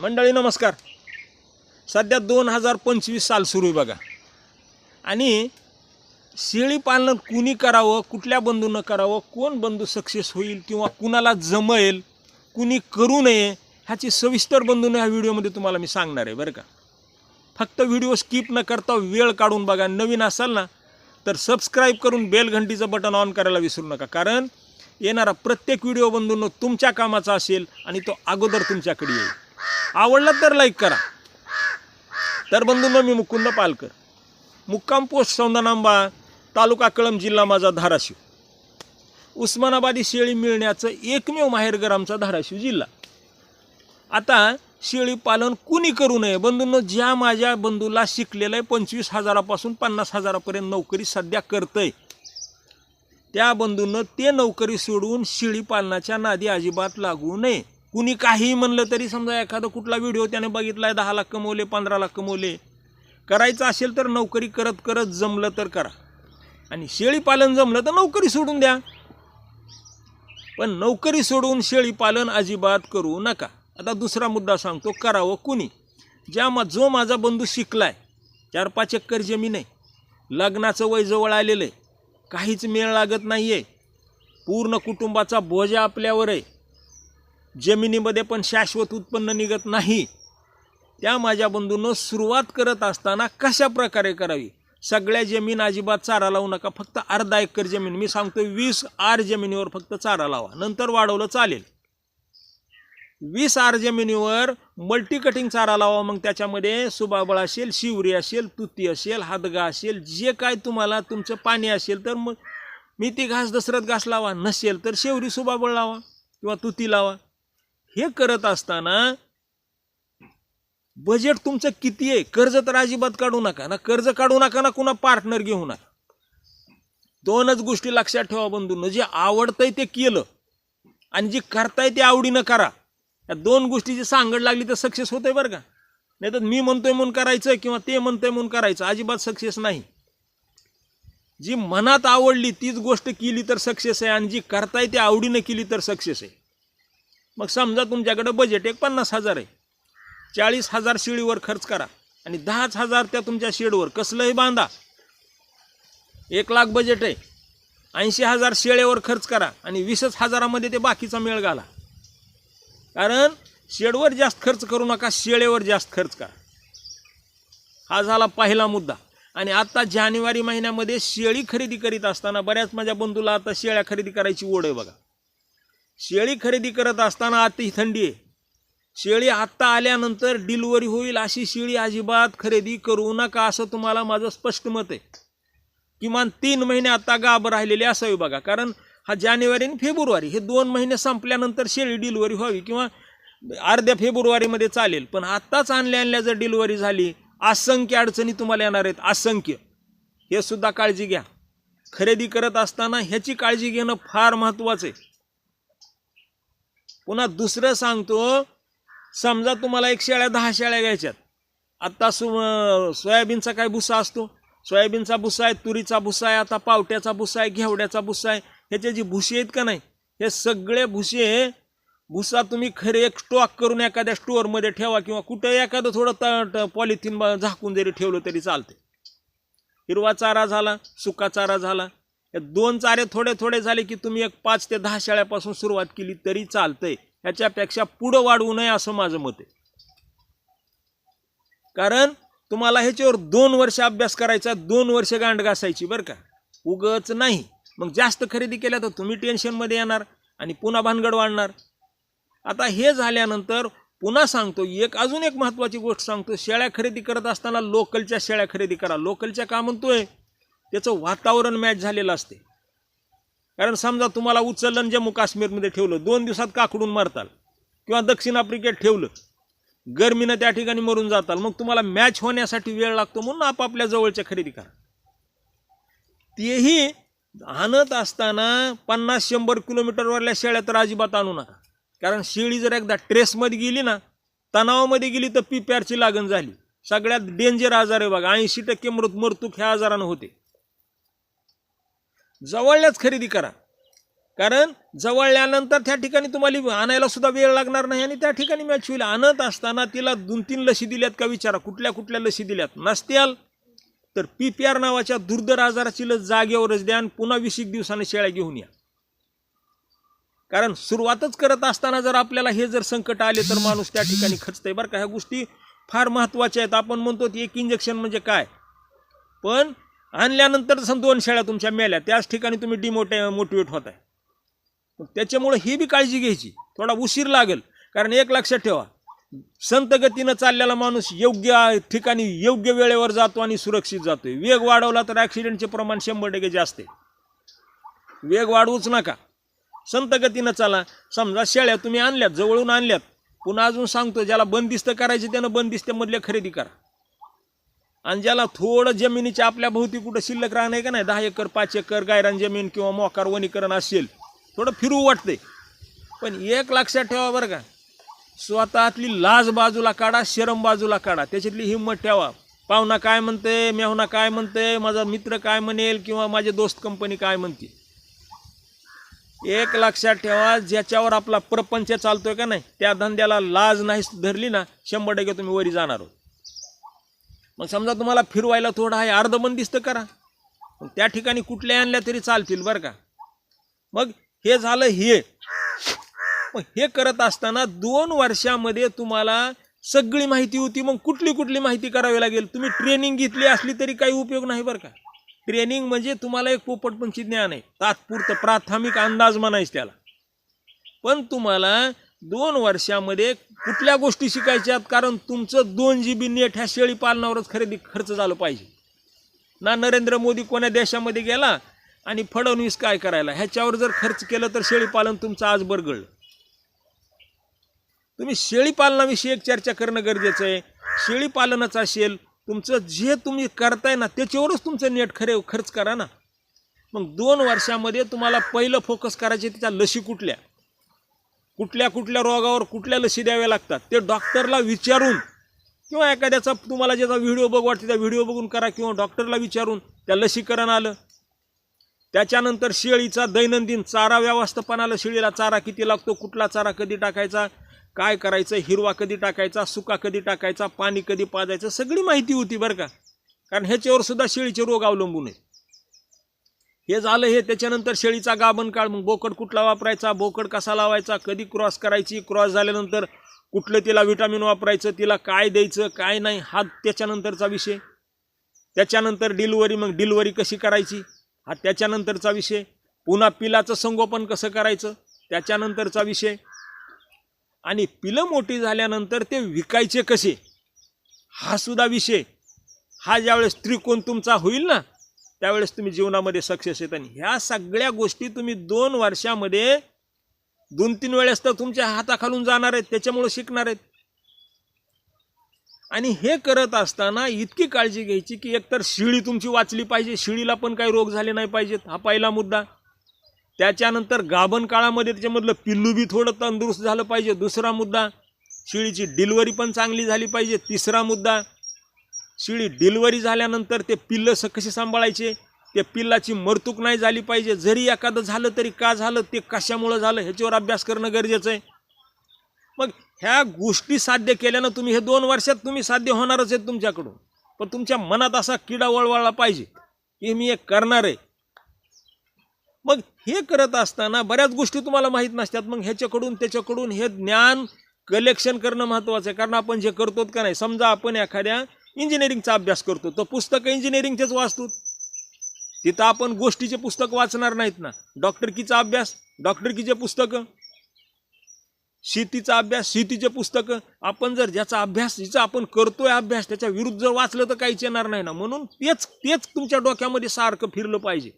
मंडळी नमस्कार. सध्या दोन हजार पंचवीस साल सुरू आहे बघा. आणि शेळी पालन कुणी करावं कुठल्या बंधूनं करावं कोण बंधू सक्सेस होईल किंवा कुणाला जमेल कुणी करू नये ह्याची सविस्तर बंधून ह्या व्हिडिओमध्ये तुम्हाला मी सांगणार आहे बरं का? फक्त व्हिडिओ स्किप न करता वेळ काढून बघा नवीन असाल ना तर सबस्क्राईब करून बेल घंटीचं बटन ऑन करायला विसरू नका. कारण येणारा प्रत्येक व्हिडिओ बंधूंनो तुमच्या कामाचा असेल आणि तो अगोदर तुमच्याकडे येईल. आवडला तर लाईक करा. तर बंधूंना मी मुकुंद पालकर. मुक्काम पोस्ट सौंदनांबा तालुका कळम जिल्हा माझा धाराशिव. उस्मानाबादी शेळी मिळण्याचं एकमेव माहेरघर आमचा धाराशिव जिल्हा. आता शेळी पालन कुणी करू नये? बंधूंनो ज्या माझ्या बंधूला शिकलेलं आहे पंचवीस हजारापासून पन्नास हजारापर्यंत नोकरी सध्या करतंय. त्या बंधूंनं ते नोकरी सोडून शेळी पालनाच्या नादी अजिबात लागू नये. कुणी काहीही म्हणलं तरी समजा एखादा कुठला व्हिडिओ त्याने बघितलाय दहा लाख कमवले पंधरा लाख कमवले. करायचं असेल तर नोकरी करत करत जमलं तर करा. आणि शेळी पालन जमलं तर नोकरी सोडून द्या. पण नोकरी सोडून शेळी पालन अजिबात करू नका. आता दुसरा मुद्दा सांगतो करावं कुणी? ज्या मा जो माझा बंधू शिकलाय चार पाच एकर जमीन आहे लग्नाचं वय जवळ आलेलं आहे काहीच मेळ लागत नाही आहे पूर्ण कुटुंबाचा बोजा आपल्यावर आहे जमिनीमध्ये पण शाश्वत उत्पन्न निघत नाही. त्या माझ्या बंधूनं सुरुवात करत असताना कशा प्रकारे करावी? सगळ्या जमीन अजिबात चारा लावू नका फक्त अर्धा एकर जमीन. मी सांगतो वीस आर जमिनीवर फक्त चारा लावा नंतर वाढवलं चालेल. वीस आर जमिनीवर मल्टी कटिंग चारा लावा मग त्याच्यामध्ये सुबाबळ असेल शिवरी असेल तुती असेल हादगा असेल जे काय तुम्हाला तुमचं पाणी असेल तर मग मी ती घास दसरत घास लावा नसेल तर शेवरी सुबाबळ लावा किंवा तुती लावा. हे करत असताना बजेट तुमचं किती आहे? कर्ज तर अजिबात काढू नका ना. कर्ज काढू नका ना कुणा पार्टनर घेऊ नका. दोनच गोष्टी लक्षात ठेवा बंधून. जे आवडतंय ते केलं आणि जे करताय ते आवडीनं करा. या दोन गोष्टीची सांगड लागली तर सक्सेस होतंय बरं का. नाही तर मी म्हणतोय म्हणून करायचं किंवा ते म्हणतोय म्हणून करायचं अजिबात सक्सेस नाही. जी मनात आवडली तीच गोष्ट केली तर सक्सेस आहे आणि जी करताय ती आवडीनं केली तर सक्सेस आहे. मग समजा तुमच्याकडं बजेट एक पन्नास हजार आहे. चाळीस हजार शेळीवर खर्च करा आणि दहाच हजार त्या तुमच्या शेडवर. कसलंही बांधा. एक लाख बजेट आहे. ऐंशी हजार शेळ्यावर खर्च करा आणि वीसच हजारामध्ये ते बाकीचा मेळ घाला. कारण शेडवर जास्त खर्च करू नका शेळेवर जास्त खर्च करा. हा झाला पहिला मुद्दा. आणि आता जानेवारी महिन्यामध्ये शेळी खरेदी करीत असताना बऱ्याच माझ्या बंधूला आता शेळ्या खरेदी करायची ओढ आहे बघा. शेळी खरेदी करत असताना आताही थंडी आहे. शेळी आत्ता आल्यानंतर डिलिव्हरी होईल अशी शेळी अजिबात खरेदी करू नका असं तुम्हाला माझं स्पष्ट मत आहे. किमान तीन महिने आता गाब राहिलेले असावे बघा कारण हा जानेवारी आणि फेब्रुवारी हे दोन महिने संपल्यानंतर शेळी डिलिव्हरी व्हावी किंवा अर्ध्या फेब्रुवारीमध्ये चालेल. पण आत्ताच आणल्या आणल्या जर डिलिव्हरी झाली असंख्य अडचणी तुम्हाला येणार आहेत असंख्य. हे सुद्धा काळजी घ्या. खरेदी करत असताना ह्याची काळजी घेणं फार महत्त्वाचं आहे. पुन्हा दुसरं सांगतो समजा तुम्हाला एक शेळ्या दहा शेळ्या घ्यायच्यात. आत्ता सु सोयाबीनचा काय भुसा असतो? सोयाबीनचा भुसा आहे तुरीचा भुसा आहे आता पावट्याचा भुसा आहे घेवड्याचा भुसा आहे. ह्याचे जी भुसे आहेत का नाही हे सगळे भुसे भुसा तुम्ही खरे एक स्टॉक करून एखाद्या स्टोअरमध्ये ठेवा किंवा कुठं एखादं थोडं पॉलिथिन झाकून जरी ठेवलं तरी चालते हिरवा चारा झाला सुका चारा झाला हे दोन चारे थोडे थोडे झाले की तुम्ही एक पाच ते दहा शेळ्यापासून सुरुवात केली तरी चालतंय. ह्याच्यापेक्षा पुढं वाढवू नये असं माझं मत आहे. कारण तुम्हाला ह्याच्यावर दोन वर्ष अभ्यास करायचा दोन वर्ष गांड घासायची बरं का? उगच नाही. मग जास्त खरेदी केल्या तर तुम्ही टेन्शनमध्ये येणार आणि पुन्हा भानगड वाढणार. आता हे झाल्यानंतर पुन्हा सांगतो एक अजून एक महत्त्वाची गोष्ट सांगतो. शेळ्या खरेदी करत असताना लोकलच्या शेळ्या खरेदी करा. लोकलच्या का म्हणतोय? त्याचं वातावरण मॅच झालेलं असते. कारण समजा तुम्हाला उचललं जम्मू काश्मीरमध्ये ठेवलं दोन दिवसात काकडून मरताल किंवा दक्षिण आफ्रिकेत ठेवलं गरमीनं त्या ठिकाणी मरून जाताल मग तुम्हाला मॅच होण्यासाठी वेळ लागतो म्हणून आपापल्या जवळच्या खरेदी करा. तेही आणत असताना पन्नास शंभर किलोमीटरवरल्या शेळ्या तर अजिबात आणू नका. कारण शेळी जर एकदा ट्रेसमध्ये गेली ना तणावामध्ये गेली तर पिप्यारची लागण झाली. सगळ्यात डेंजर आजार आहे बघा. ऐंशी टक्के मृत मृतूक ह्या आजारानं होते. जवळल्याच खरेदी करा. कारण जवळल्यानंतर त्या ठिकाणी तुम्हाला आणायला सुद्धा वेळ लागणार नाही आणि त्या ठिकाणी मॅच होईल. आणत असताना तिला दोन तीन लशी दिल्यात का विचारा. कुठल्या कुठल्या लशी दिल्यात? नसत्याल तर पी पी आर नावाच्या दुर्धर आजाराची लस जागेवरच द्या आणि पुन्हा वीस एक दिवसाने शेळ्या घेऊन या. कारण सुरुवातच करत असताना जर आपल्याला हे जर संकट आले तर माणूस त्या ठिकाणी खचतंय बरं का. ह्या गोष्टी फार महत्त्वाच्या आहेत. आपण म्हणतो की एक इंजेक्शन म्हणजे काय? पण आणल्यानंतर जसं दोन शेळ्या तुमच्या मेल्या त्याच ठिकाणी तुम्ही डिमोटे मोटिवेट होत आहे त्याच्यामुळं ही बी काळजी घ्यायची. थोडा उशीर लागेल. कारण एक लक्षात ठेवा संत गतीनं चाललेला माणूस योग्य ठिकाणी योग्य वेळेवर जातो आणि सुरक्षित जातोय. वेग वाढवला तर ॲक्सिडेंटचे प्रमाण शंभर टक्के जास्त आहे. वेग वाढवूच नका. संत गतीनं चाला. समजा शेळ्या तुम्ही आणल्यात जवळून आणल्यात. पुन्हा अजून सांगतो ज्याला बंदिस्त करायचे त्यानं बंदिस्त्यामधले खरेदी करा. आणि ज्याला थोडं जमिनीच्या आपल्या भोवती कुठं शिल्लक राहणार का नाही दहा एकर पाच एकर गायरान जमीन किंवा मोकार वनीकरण असेल थोडं फिरू वाटते पण एक लक्षात ठेवा बरं का स्वतःतली लाज बाजूला काढा शरम बाजूला काढा त्याच्यातली हिंमत ठेवा. पाहुणा काय म्हणते मेहुणा काय म्हणते माझा मित्र काय म्हणेल किंवा माझे दोस्त कंपनी काय म्हणते एक लक्षात ठेवा ज्याच्यावर आपला प्रपंच चालतोय का नाही त्या धंद्याला लाज नाही धरली ना शंभर टक्के तुम्ही वरी जाणार आहोत. मग समजा तुम्हाला फिरवायला थोडं आहे अर्धबंदिस्त करा. मग त्या ठिकाणी कुठल्या आणल्या तरी चालतील बरं का? मग हे झालं हे. मग हे करत असताना दोन वर्षामध्ये तुम्हाला सगळी माहिती होती मग कुठली कुठली माहिती करावी लागेल? तुम्ही ट्रेनिंग घेतली असली तरी काही उपयोग नाही बरं का? ट्रेनिंग म्हणजे तुम्हाला एक पोपटपंची ज्ञान आहे. तात्पुरतं प्राथमिक अंदाज म्हणायचं त्याला. पण तुम्हाला दोन वर्षामध्ये कुठल्या गोष्टी शिकायच्यात? कारण तुमचं दोन जी बी नेट ह्या शेळी पालनावरच खरेदी खर्च झालं पाहिजे. ना नरेंद्र मोदी कोण्या देशामध्ये गेला आणि फडणवीस काय करायला? ह्याच्यावर जर खर्च केलं तर शेळी पालन तुमचं आज बरगळलं. तुम्ही शेळी पालनाविषयी एक चर्चा करणं गरजेचं आहे. शेळी पालनच असेल तुमचं जे तुम्ही करताय ना त्याच्यावरच तुमचं नेट खरे खर्च करा ना. मग दोन वर्षामध्ये तुम्हाला पहिलं फोकस करायचे त्याच्या लशी कुठल्या? कुठल्या कुठल्या रोगावर कुठल्या लसी द्याव्या लागतात? ते डॉक्टरला विचारून किंवा एखाद्याचा तुम्हाला ज्याचा व्हिडिओ बघ वाटते त्या व्हिडिओ बघून करा किंवा डॉक्टरला विचारून त्या लसीकरण आलं. त्याच्यानंतर शेळीचा दैनंदिन चारा व्यवस्थापनाला शेळीला चारा किती लागतो कुठला चारा कधी टाकायचा काय करायचं हिरवा कधी टाकायचा सुका कधी टाकायचा पाणी कधी पाजायचं सगळी माहिती होती बरं का. कारण ह्याच्यावर सुद्धा शेळीचे रोग अवलंबून आहेत. हे झालं हे त्याच्यानंतर शेळीचा गाभण काळ मग बोकड कुठला वापरायचा बोकड कसा लावायचा कधी क्रॉस करायची क्रॉस झाल्यानंतर कुठलं तिला विटामिन वापरायचं तिला काय द्यायचं काय नाही हा त्याच्यानंतरचा विषय. त्याच्यानंतर डिलिव्हरी मग डिलिव्हरी कशी करायची हा त्याच्यानंतरचा विषय. पुन्हा पिलाचं संगोपन कसं करायचं त्याच्यानंतरचा विषय. आणि पिलं मोठी झाल्यानंतर ते विकायचे कसे हा सुद्धा विषय. हा ज्यावेळेस त्रिकोण तुमचा होईल ना त्यावेळेस तुम्ही जीवनामध्ये सक्सेस येत आणि ह्या सगळ्या गोष्टी तुम्ही दोन वर्षामध्ये दोन तीन वेळेस तर तुमच्या हाताखालून जाणार आहेत त्याच्यामुळे शिकणार आहेत. आणि हे करत असताना इतकी काळजी घ्यायची की एकतर शिळी तुमची वाचली पाहिजे शिळीला पण काही रोग झाले नाही पाहिजेत हा पहिला मुद्दा. त्याच्यानंतर गाभण काळामध्ये त्याच्यामधलं पिल्लू बी थोडं तंदुरुस्त झालं पाहिजे दुसरा मुद्दा. शिळीची डिलिव्हरी पण चांगली झाली पाहिजे तिसरा मुद्दा. शिळी डिलिव्हरी झाल्यानंतर ते पिल्लं स कसे सांभाळायचे? त्या पिल्लाची मरतूक नाही झाली पाहिजे. जरी एखादं झालं तरी का झालं ते कशामुळं झालं ह्याच्यावर अभ्यास करणं गरजेचं आहे. मग ह्या गोष्टी साध्य केल्यानं तुम्ही हे दोन वर्षात तुम्ही साध्य होणारच आहेत तुमच्याकडून. पण तुमच्या मनात असा किडा वळवळला पाहिजे की मी हे करणार आहे. मग हे करत असताना बऱ्याच गोष्टी तुम्हाला माहीत नसतात. मग ह्याच्याकडून त्याच्याकडून हे ज्ञान कलेक्शन करणं महत्त्वाचं आहे. कारण आपण जे करतो का नाही? समजा आपण एखाद्या इंजिनिअरिंगचा अभ्यास करतो. तर पुस्तकं इंजिनिअरिंगचेच वाचतो. तिथं आपण गोष्टीचे पुस्तक वाचणार नाहीत ना. डॉक्टरकीचा अभ्यास डॉक्टरकीचे पुस्तकं. शेतीचा अभ्यास शेतीचे पुस्तकं. आपण जर ज्याचा अभ्यास जिचा आपण करतोय अभ्यास त्याच्या विरुद्ध जर वाचलं तर काहीच येणार नाही ना. म्हणून तेच तेच तुमच्या डोक्यामध्ये सारखं फिरलं पाहिजे.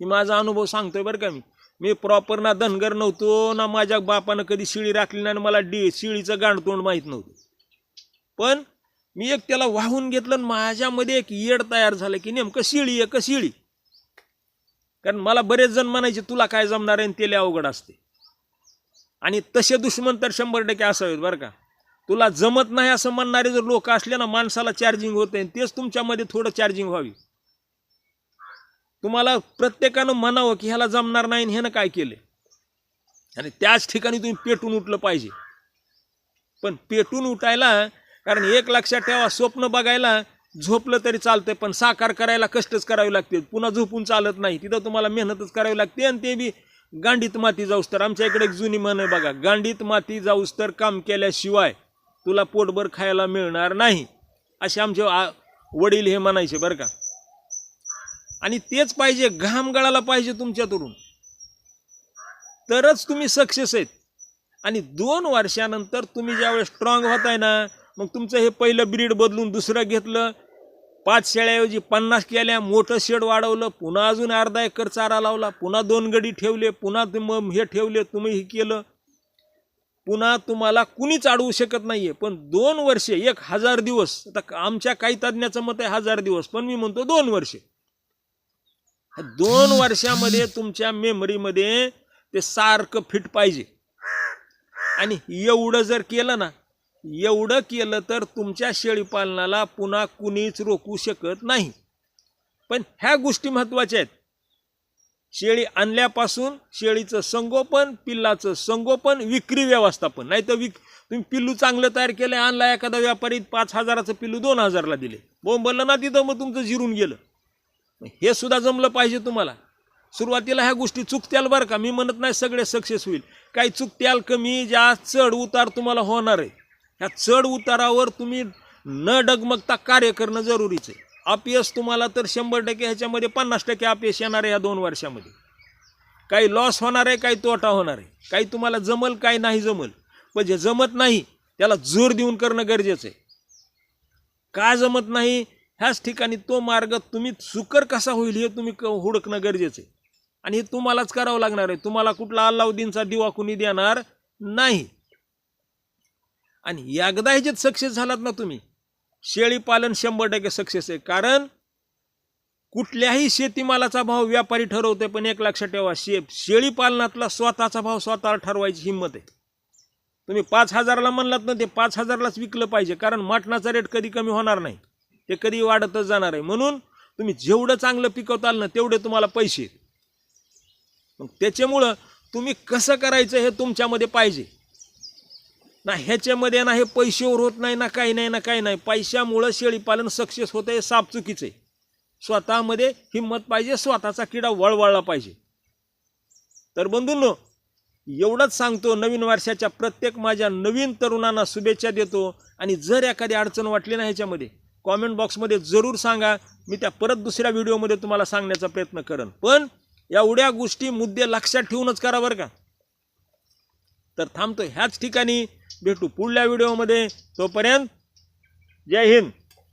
मी माझा अनुभव सांगतोय बरं का मी. मी प्रॉपर ना धनगर नव्हतो ना माझ्या बापानं कधी शिळी राखली नाही मला डी शिळीचं गांडतोंड माहीत नव्हतं. पण मी एक त्याला वाहून घेतलं आणि माझ्यामध्ये एक येड तयार झालं की नेमकं शिळी आहे का शिळी? कारण मला बरेच जण म्हणायचे तुला काय जमणार आहे? आणि अवघड असते. आणि तसे दुश्मन तर शंभर टक्के असावेत बरं का. तुला जमत नाही असं म्हणणारे जर लोक असले ना माणसाला चार्जिंग होते तेच तुमच्यामध्ये थोडं चार्जिंग व्हावी. तुम्हाला प्रत्येकानं म्हणावं की ह्याला जमणार नाही ह्यानं काय केलं आणि त्याच ठिकाणी तुम्ही पेटून उठलं पाहिजे. पण पेटून उठायला कारण एक लक्षात ठेवा स्वप्न बघायला झोपलं तरी चालतंय पण साकार करायला कष्टच करावे लागते. पुन्हा झोपून चालत नाही. तिथं तुम्हाला मेहनतच करावी लागते आणि ते बी गांडीत माती जाऊस तर. आमच्या इकडे एक जुनी म्हण आहे बघा गांडीत माती जाऊस तर काम केल्याशिवाय तुला पोटभर खायला मिळणार नाही. असे आमचे वडील हे म्हणायचे बरं का. आणि तेच पाहिजे घाम गळाला पाहिजे तुमच्यातून. तरच तुम्ही सक्सेस आहेत. आणि दोन वर्षानंतर तुम्ही ज्यावेळेस स्ट्रॉंग होताय ना मग तुमचं हे पहिलं ब्रीड बदलून दुसरं घेतलं. पाच शेळ्याऐवजी पन्नास केल्या मोठं शेड वाढवलं पुन्हा अजून अर्धा एकर चारा लावला पुन्हा दोन गडी ठेवले पुन्हा तुम हे ठेवले तुम्ही हे केलं. पुन्हा तुम्हाला कुणीच अडवू शकत नाहीये. पण दोन वर्षे एक हजार दिवस आता आमच्या काही तज्ज्ञाचं मत आहे हजार दिवस पण मी म्हणतो दोन वर्षे. दोन वर्षामध्ये तुमच्या मेमरीमध्ये ते सारखं फिट पाहिजे. आणि एवढं जर केलं ना एवढं केलं तर तुमच्या शेळीपालनाला पुन्हा कुणीच रोखू शकत नाही. पण ह्या गोष्टी महत्त्वाच्या आहेत. शेळी आणल्यापासून शेळीचं संगोपन पिल्लाचं संगोपन विक्री व्यवस्थापन. नाही तर विक तुम्ही पिल्लू चांगलं तयार केलं आणला एखादा व्यापारी पाच हजाराचं पिल्लू दोन हजारला दिले. बोंबलं ना तिथं मग तुमचं जिरून गेलं. हे सुद्धा जमलं पाहिजे तुम्हाला. सुरुवातीला ह्या गोष्टी चुकत्याल बरं का? मी म्हणत नाही सगळे सक्सेस होईल. काही चुकत्याल कमी ज्या चढ उतार तुम्हाला होणार आहे. ह्या चढ उतारावर तुम्ही न डगमगता कार्य करणं जरुरीच आहे. अपयश तुम्हाला तर शंभर टक्के ह्याच्यामध्ये पन्नास टक्के अपयश येणार आहे ह्या दोन वर्षामध्ये. काही लॉस होणार आहे काही तोटा होणार आहे. काही तुम्हाला जमल काही नाही जमल. पण जे जमत नाही त्याला जोर देऊन करणं गरजेचं आहे. का जमत नाही? ह्याच ठिकाणी तो मार्ग तुम्ही सुकर कसा होईल हे तुम्ही क- हुडकणं गरजेचं आहे. आणि हे तुम्हालाच करावं लागणार आहे. तुम्हाला कुठला अल्लाउद्दीनचा दिवा कुणी देणार नाही. आणि एकदा ह्याच्यात सक्सेस झालात ना तुम्ही शेळी पालन शंभर टक्के सक्सेस आहे. कारण कुठल्याही शेतीमालाचा भाव व्यापारी ठरवते पण एक लक्षात ठेवा शे शेळी पालनातला स्वतःचा भाव स्वतःला ठरवायची हिंमत आहे. तुम्ही पाच हजाराला म्हणलात ना ते पाच हजारलाच विकलं पाहिजे कारण मटणाचा रेट कधी कमी होणार नाही. ते कधी वाढतच जाणार आहे. म्हणून तुम्ही जेवढं चांगलं पिकवताल ना तेवढे तुम्हाला पैसे मग त्याच्यामुळं तुम्ही कसं करायचं हे तुमच्यामध्ये पाहिजे. ना ह्याच्यामध्ये ना हे पैशावर होत नाही ना काही नाही ना काही नाही. पैशामुळं शेळीपालन सक्सेस होतं हे साप चुकीचं आहे. स्वतःमध्ये हिंमत पाहिजे स्वतःचा किडा वळवळला पाहिजे. तर बंधूंनो एवढंच सांगतो नवीन वर्षाच्या प्रत्येक माझ्या नवीन तरुणांना शुभेच्छा देतो. आणि जर एखादी अडचण वाटली ना ह्याच्यामध्ये कॉमेंट बॉक्समध्ये जरूर सांगा. मी त्या परत दुसऱ्या व्हिडिओमध्ये तुम्हाला सांगण्याचा प्रयत्न करेन. पण एवढ्या गोष्टी मुद्दे लक्षात ठेवूनच करा बरं का. तर थांबतो ह्याच ठिकाणी. भेटू पुढल्या व्हिडिओमध्ये. तोपर्यंत जय हिंद.